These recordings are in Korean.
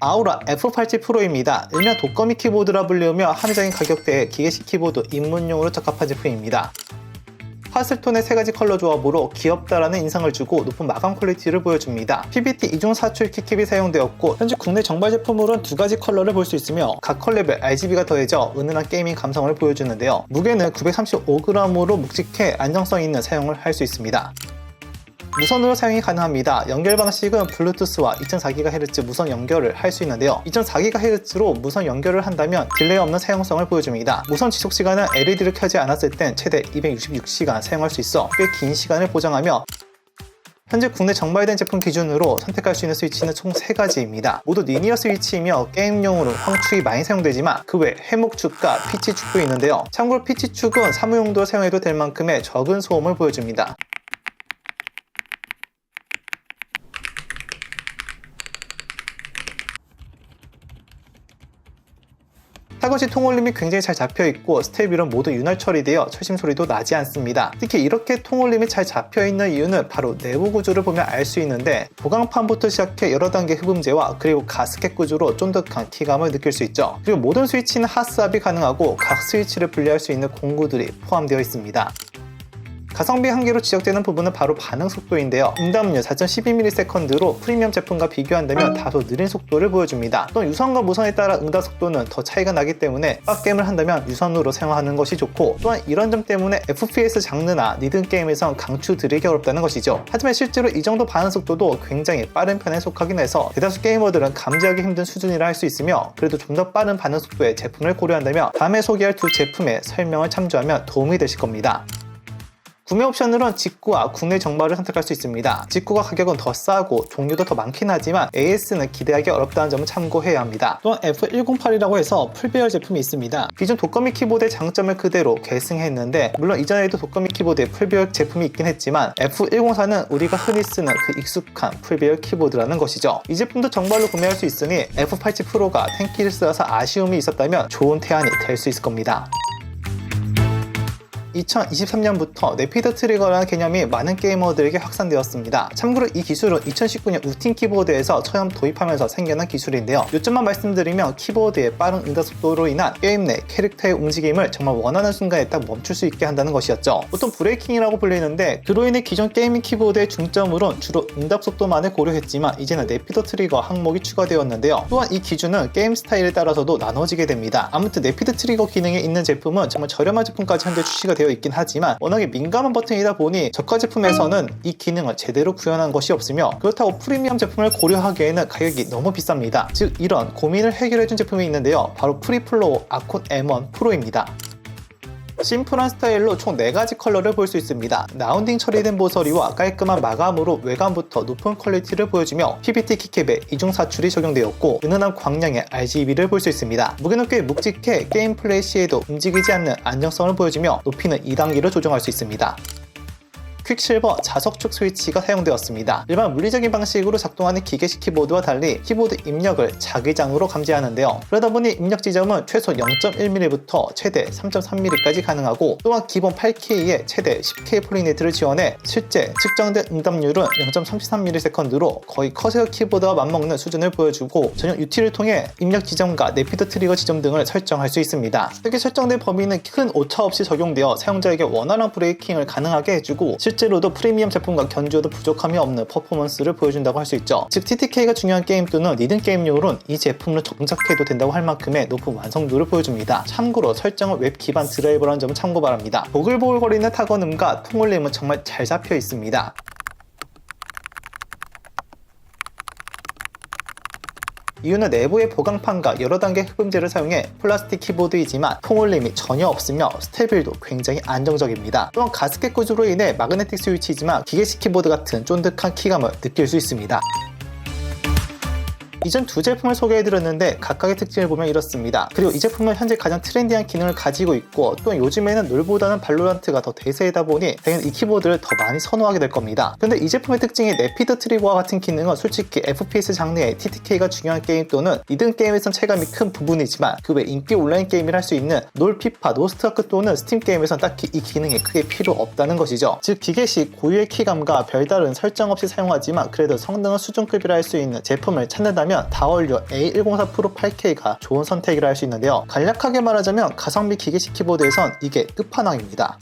아우라 F87 프로입니다. 일명 독거미 키보드라 불리우며 합리적인 가격대에 기계식 키보드 입문용으로 적합한 제품입니다. 파슬톤의 세 가지 컬러 조합으로 귀엽다라는 인상을 주고 높은 마감 퀄리티를 보여줍니다. PBT 이중 사출 키캡이 사용되었고 현재 국내 정발 제품으로는 두 가지 컬러를 볼 수 있으며 각 컬러별 RGB가 더해져 은은한 게이밍 감성을 보여주는데요. 무게는 935g으로 묵직해 안정성 있는 사용을 할 수 있습니다. 무선으로 사용이 가능합니다. 연결 방식은 블루투스와 2.4GHz 무선 연결을 할 수 있는데요. 2.4GHz로 무선 연결을 한다면 딜레이 없는 사용성을 보여줍니다. 무선 지속 시간은 LED를 켜지 않았을 땐 최대 266시간 사용할 수 있어 꽤 긴 시간을 보장하며 현재 국내 정발된 제품 기준으로 선택할 수 있는 스위치는 총 3가지입니다. 모두 리니어 스위치이며 게임용으로 황축이 많이 사용되지만 그 외 해목축과 피치축도 있는데요. 참고로 피치축은 사무용도로 사용해도 될 만큼의 적은 소음을 보여줍니다. 타겟이 통올림이 굉장히 잘 잡혀 있고 스텝 위로 모두 윤활 처리되어 철심 소리도 나지 않습니다. 특히 이렇게 통올림이 잘 잡혀 있는 이유는 바로 내부 구조를 보면 알 수 있는데 보강판부터 시작해 여러 단계 흡음재와 그리고 가스켓 구조로 쫀득한 키감을 느낄 수 있죠. 그리고 모든 스위치는 핫스압이 가능하고 각 스위치를 분리할 수 있는 공구들이 포함되어 있습니다. 가성비 한계로 지적되는 부분은 바로 반응 속도인데요. 응답률 4.12ms/로 프리미엄 제품과 비교한다면 다소 느린 속도를 보여줍니다. 또 유선과 무선에 따라 응답 속도는 더 차이가 나기 때문에 빡게임을 한다면 유선으로 사용하는 것이 좋고 또한 이런 점 때문에 FPS 장르나 리듬 게임에선 강추드리기 어렵다는 것이죠. 하지만 실제로 이 정도 반응 속도도 굉장히 빠른 편에 속하긴 해서 대다수 게이머들은 감지하기 힘든 수준이라 할 수 있으며 그래도 좀 더 빠른 반응 속도의 제품을 고려한다면 다음에 소개할 두 제품의 설명을 참조하면 도움이 되실 겁니다. 구매 옵션으로는 직구 와 국내 정발을 선택할 수 있습니다. 직구가 가격은 더 싸고 종류도 더 많긴 하지만 AS는 기대하기 어렵다는 점을 참고해야 합니다. 또한 F108이라고 해서 풀배열 제품이 있습니다. 기존 독거미 키보드의 장점을 그대로 계승했는데 물론 이전에도 독거미 키보드에 풀배열 제품이 있긴 했지만 F104는 우리가 흔히 쓰는 그 익숙한 풀배열 키보드라는 것이죠. 이 제품도 정발로 구매할 수 있으니 F87 프로가 탱키를 쓰어서 아쉬움이 있었다면 좋은 태안이 될 수 있을 겁니다. 2023년부터 네피드 트리거라는 개념이 많은 게이머들에게 확산되었습니다. 참고로 이 기술은 2019년 우팅 키보드에서 처음 도입하면서 생겨난 기술인데요. 요점만 말씀드리면 키보드의 빠른 응답 속도로 인한 게임 내 캐릭터의 움직임을 정말 원하는 순간에 딱 멈출 수 있게 한다는 것이었죠. 보통 브레이킹이라고 불리는데 그로 인해 기존 게이밍 키보드의 중점으론 주로 응답 속도만을 고려했지만 이제는 네피더 트리거 항목이 추가되었는데요. 또한 이 기준은 게임 스타일에 따라서도 나눠지게 됩니다. 아무튼 네피드 트리거 기능이 있는 제품은 정말 저렴한 제품까지 현재 출시가 되어 있긴 하지만 워낙에 민감한 버튼이다 보니 저가 제품에서는 이 기능을 제대로 구현한 것이 없으며 그렇다고 프리미엄 제품을 고려하기에는 가격이 너무 비쌉니다. 즉 이런 고민을 해결해준 제품이 있는데요. 바로 프리플로우 아콘 M1 프로입니다. 심플한 스타일로 총 4가지 컬러를 볼 수 있습니다. 라운딩 처리된 보서리와 깔끔한 마감으로 외관부터 높은 퀄리티를 보여주며 PBT 키캡에 이중 사출이 적용되었고 은은한 광량의 RGB를 볼 수 있습니다. 무게는 꽤 묵직해 게임 플레이 시에도 움직이지 않는 안정성을 보여주며 높이는 2단계로 조정할 수 있습니다. 퀵실버 자석축 스위치가 사용되었습니다. 일반 물리적인 방식으로 작동하는 기계식 키보드와 달리 키보드 입력을 자기장으로 감지하는데요. 그러다 보니 입력 지점은 최소 0.1mm부터 최대 3.3mm까지 가능하고 또한 기본 8K에 최대 10K 폴리네트를 지원해 실제 측정된 응답률은 0.33ms/로 거의 커세어 키보드와 맞먹는 수준을 보여주고 전용 UT를 통해 입력 지점과 네피드 트리거 지점 등을 설정할 수 있습니다. 특히 설정된 범위는 큰 오차 없이 적용되어 사용자에게 원활한 브레이킹을 가능하게 해주고 실제 로도 프리미엄 제품과 견주어도 부족함이 없는 퍼포먼스를 보여준다고 할 수 있죠. 즉 TTK가 중요한 게임 또는 리듬 게임용으로는 이 제품을 정착해도 된다고 할 만큼의 높은 완성도를 보여줍니다. 참고로 설정은 웹 기반 드라이버라는 점을 참고 바랍니다. 보글보글거리는 타건음과 통올림은 정말 잘 잡혀 있습니다. 이유는 내부의 보강판과 여러 단계 흡음재를 사용해 플라스틱 키보드이지만 통올림이 전혀 없으며 스테빌도 굉장히 안정적입니다. 또한 가스켓 구조로 인해 마그네틱 스위치이지만 기계식 키보드 같은 쫀득한 키감을 느낄 수 있습니다. 이전 두 제품을 소개해드렸는데 각각의 특징을 보면 이렇습니다. 그리고 이 제품은 현재 가장 트렌디한 기능을 가지고 있고 또 요즘에는 롤보다는 발로란트가 더 대세이다 보니 당연히 이 키보드를 더 많이 선호하게 될 겁니다. 근데 이 제품의 특징이 네피드 트리거와 같은 기능은 솔직히 FPS 장르의 TTK가 중요한 게임 또는 리듬 게임에선 체감이 큰 부분이지만 그 외 인기 온라인 게임을 할 수 있는 놀 피파, 노스트아크 또는 스팀 게임에선 딱히 이 기능이 크게 필요 없다는 것이죠. 즉 기계식 고유의 키감과 별다른 설정 없이 사용하지만 그래도 성능은 수준급이라 할 수 있는 제품을 찾는다면 고민이라면 다원료 A104 프로 8K가 좋은 선택이라 할 수 있는데요. 간략하게 말하자면 가성비 기계식 키보드에선 이게 끝판왕입니다.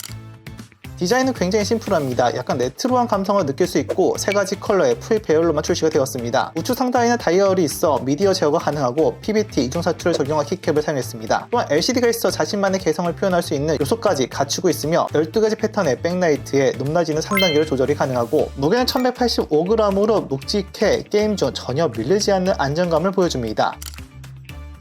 디자인은 굉장히 심플합니다. 약간 레트로한 감성을 느낄 수 있고 세 가지 컬러의 풀 배열로만 출시가 되었습니다. 우측 상단에는 다이얼이 있어 미디어 제어가 가능하고 PBT 이중 사출을 적용한 키캡을 사용했습니다. 또한 LCD가 있어 자신만의 개성을 표현할 수 있는 요소까지 갖추고 있으며 12가지 패턴의 백라이트에 높낮이는 3단계로 조절이 가능하고 무게는 1185g으로 묵직해 게임 중 전혀 밀리지 않는 안정감을 보여줍니다.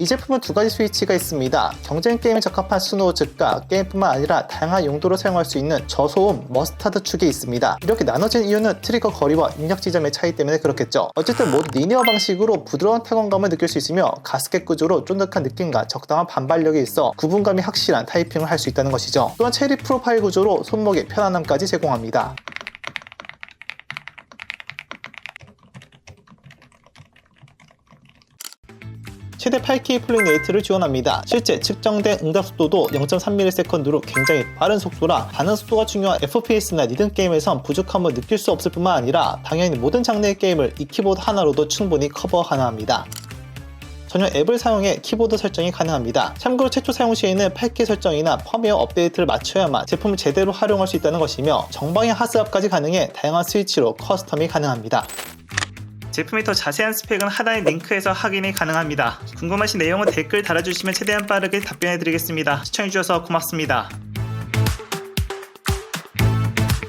이 제품은 두 가지 스위치가 있습니다. 경쟁 게임에 적합한 스노우 즉각 게임뿐만 아니라 다양한 용도로 사용할 수 있는 저소음 머스타드 축이 있습니다. 이렇게 나눠진 이유는 트리거 거리와 입력 지점의 차이 때문에 그렇겠죠. 어쨌든 모두 리니어 방식으로 부드러운 타건감을 느낄 수 있으며 가스켓 구조로 쫀득한 느낌과 적당한 반발력이 있어 구분감이 확실한 타이핑을 할 수 있다는 것이죠. 또한 체리 프로파일 구조로 손목의 편안함까지 제공합니다. 최대 8K 플레이 레이트를 지원합니다. 실제 측정된 응답 속도도 0.3ms로 굉장히 빠른 속도라 반응 속도가 중요한 FPS나 리듬 게임에선 부족함을 느낄 수 없을 뿐만 아니라 당연히 모든 장르의 게임을 이 키보드 하나로도 충분히 커버 가능합니다. 전용 앱을 사용해 키보드 설정이 가능합니다. 참고로 최초 사용 시에는 8K 설정이나 펌웨어 업데이트를 맞춰야만 제품을 제대로 활용할 수 있다는 것이며 정방의 하스압까지 가능해 다양한 스위치로 커스텀이 가능합니다. 제품의 더 자세한 스펙은 하단의 링크에서 확인이 가능합니다. 궁금하신 내용은 댓글 달아주시면 최대한 빠르게 답변해드리겠습니다. 시청해주셔서 고맙습니다.